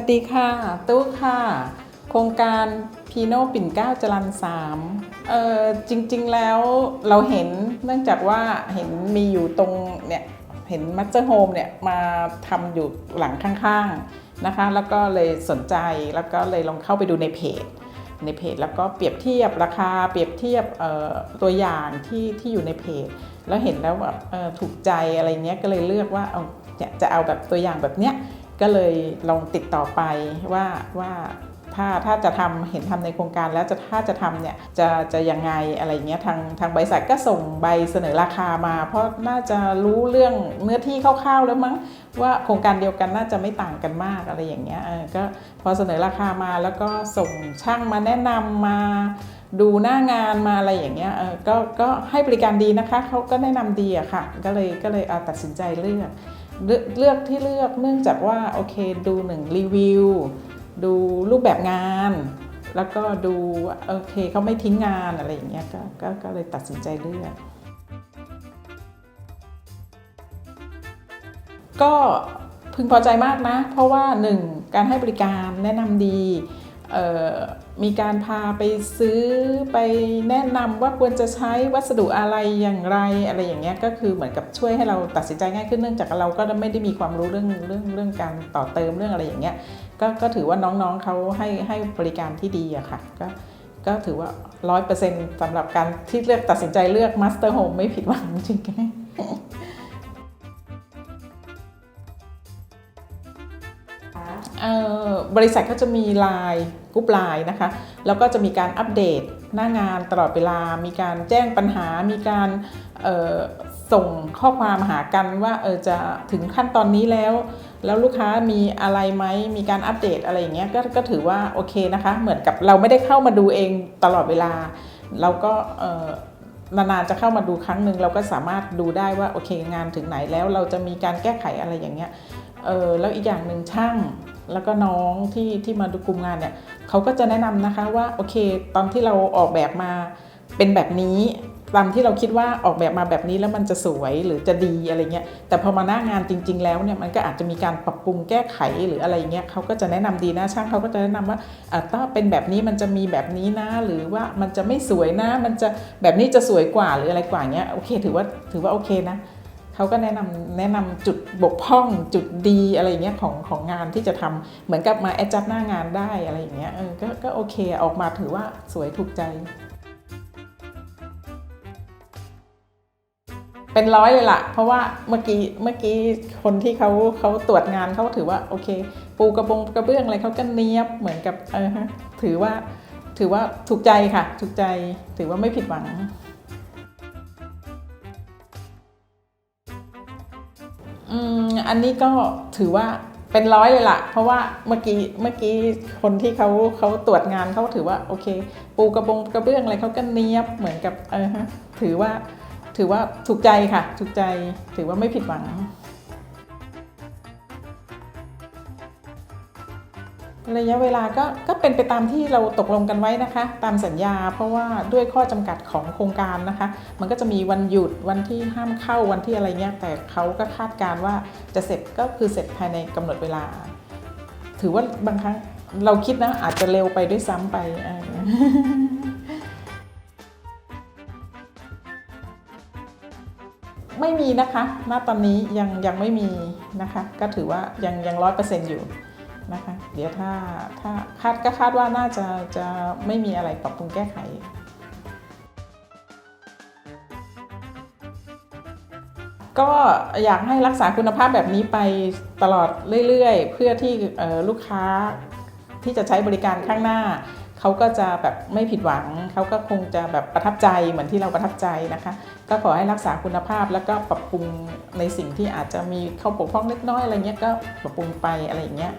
วัสดีค่ะตู้ค่ะ โครงการพีโนปิ่นเก้าจรันสามเออจริงๆแล้วเราเห็นเนื่องจากว่าเห็นมีอยู่ตรงเนี่ยเห็นมั s เ e r ร์โฮมเนี่ยมาทำอยู่หลังข้างๆนะคะ แล้วก็เลยสนใจแล้วก็เลยลองเข้าไปดูในเพจ ในเพจแล้วก็เปรียบเทียบราคาเปรียบเทียบเอ่อตัวอย่างที่ที่อยู่ในเพจ แล้วเห็นแล้วแบบเออถูกใจอะไรเงี้ยก็เลยเลือกว่าเอาเนี่ยจะเอาแบบตัวอย่างแบบเนี้ย ก็เลยลองติดต่อไปว่าว่าถ้าถ้าจะทำเห็นทำในโครงการแล้วจะถ้าจะทำเนี่ยจะจะยังไงอะไรเงี้ยทางทางบริษัทก็ส่งใบเสนอราคามา เพราะน่าจะรู้เรื่องเนื้อที่คร่าวๆแล้วมั้งว่าโครงการเดียวกันน่าจะไม่ต่างกันมากอะไรอย่างเงี้ยเออก็พอเสนอราคามาแล้วก็ส่งช่างมาแนะนำมาดูหน้างานมาอะไรอย่างเงี้ยเออก็ก็ให้บริการดีนะคะเขาก็แนะนำดีอะค่ะ ก็เลยก็เลยเอาตัดสินใจเลือก เลือกที่เลือกเนื่องจากว่าโอเคดูหนึ่งรีวิวดูรูปแบบงาน แล้วก็ดูโอเคเขาไม่ทิ้งงานอะไรอย่างเงี้ยก็ก็ก็เลยตัดสินใจเลือก ก็พึงพอใจมากนะ เพราะว่าหนึ่งการให้บริการแนะนำดี มีการพาไปซื้อไปแนะนำว่าควรจะใช้วัสดุอะไรอย่างไรอะไรอย่างเงี้ยก็คือเหมือนกับช่วยให้เราตัดสินใจง่ายขึ้นเนื่องจากเราก็ไม่ได้มีความรู้เรื่องเรื่องเรื่องการต่อเติมเรื่องอะไรอย่างเงี้ยก็ก็ถือว่าน้องๆเขาให้ให้บริการที่ดีอะค่ะก็ก็ถือว่าร้อยเปอร์เซ็นต์สำหรับการที่เลือกตัดสินใจเลือก Master Home ไม่ผิดหวังจริงๆ บริษัทก็จะมีไลน์กรุ๊ปไลน์นะคะ แล้วก็จะมีการอัปเดตหน้างานตลอดเวลา มีการแจ้งปัญหา มีการส่งข้อความหากันว่าเออจะถึงขั้นตอนนี้แล้ว แล้วลูกค้ามีอะไรไหมมีการอัปเดตอะไรอย่างเงี้ยก็ก็ถือว่าโอเคนะคะ เหมือนกับเราไม่ได้เข้ามาดูเองตลอดเวลา เราก็ นานๆจะเข้ามาดูครั้งหนึ่งเราก็สามารถดูได้ว่าโอเคงานถึงไหนแล้วเราจะมีการแก้ไขอะไรอย่างเงี้ยเออแล้วอีกอย่างหนึ่งช่างแล้วก็น้องที่ที่มาดูกลุ่มงานเนี่ยเขาก็จะแนะนำนะคะว่าโอเค ตอนที่เราออกแบบมาเป็นแบบนี้ ตามที่เราคิดว่าออกแบบมาแบบนี้แล้วมันจะสวยหรือจะดีอะไรเงี้ย แต่พอมาหน้างานจริง ๆ แล้วเนี่ยมันก็อาจจะมีการปรับปรุงแก้ไขหรืออะไรเงี้ยเขาก็จะแนะนำดีนะช่างเขาก็จะแนะนำว่าอะถ้าเป็นแบบนี้มันจะมีแบบนี้นะ หรือว่ามันจะไม่สวยนะ มันจะแบบนี้จะสวยกว่าหรืออะไรกว่าเงี้ยโอเค ถือว่าถือว่าโอเคนะเขาก็แนะนำแนะนำจุดบกพร่องจุดดีอะไรเงี้ยของของงานที่จะทำเหมือนกับมาแอดจัดหน้างานได้อะไรอย่างเงี้ยเออก็ก็โอเคออกมาถือว่าสวยถูกใจ เป็นร้อยเลยล่ะเพราะว่าเมื่อกี้เมื่อกี้คนที่เขาเขาตรวจงานเขาถือว่าโอเค ปูกระบงกระเบื้องอะไรเขาก็เนียบเหมือนกับเออฮะถือว่าถือว่าถูกใจค่ะ ถูกใจถือว่าไม่ผิดหวังอืมอันนี้ก็ถือว่าเป็นร้อยเลยล่ะเพราะว่าเมื่อกี้เมื่อกี้คนที่เขาเขาตรวจงานเขาถือว่าโอเค ปูกระบงกระเบื้องอะไรเขาก็เนียบเหมือนกับเออฮะถือว่า ถือว่าถูกใจค่ะ ถูกใจถือว่าไม่ผิดหวัง ระยะเวลาก็ก็เป็นไปตามที่เราตกลงกันไว้นะคะ ตามสัญญาเพราะว่าด้วยข้อจำกัดของโครงการนะคะ มันก็จะมีวันหยุดวันที่ห้ามเข้าวันที่อะไรเงี้ยแต่เขาก็คาดการณ์ว่าจะเสร็จก็คือเสร็จภายในกำหนดเวลา ถือว่าบางครั้งเราคิดนะอาจจะเร็วไปด้วยซ้ำไป ไม่มีนะคะณตอนนี้ยังยังไม่มีนะคะ ก็ถือว่ายังยังร้อยเปอร์เซ็นต์อยู่นะคะ เดี๋ยวถ้าถ้าคาดก็คาดว่าน่าจะจะไม่มีอะไรปรับปรุงแก้ไขก็อยากให้รักษาคุณภาพแบบนี้ไปตลอดเรื่อยๆ เพื่อที่ลูกค้าที่จะใช้บริการข้างหน้า เขาก็จะแบบไม่ผิดหวัง เขาก็คงจะแบบประทับใจเหมือนที่เราประทับใจนะคะ ก็ขอให้รักษาคุณภาพแล้วก็ปรับปรุงในสิ่งที่อาจจะมีเข้าปกพร่องเล็กน้อยอะไรเงี้ยก็ปรับปรุงไปอะไรอย่างเงี้ย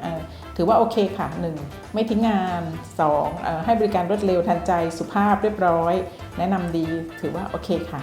ถือว่าโอเคค่ะ 1. ไม่ทิ้งงาน2เอ่อให้บริการรวดเร็วทันใจสุภาพเรียบร้อย แนะนำดีถือว่าโอเคค่ะ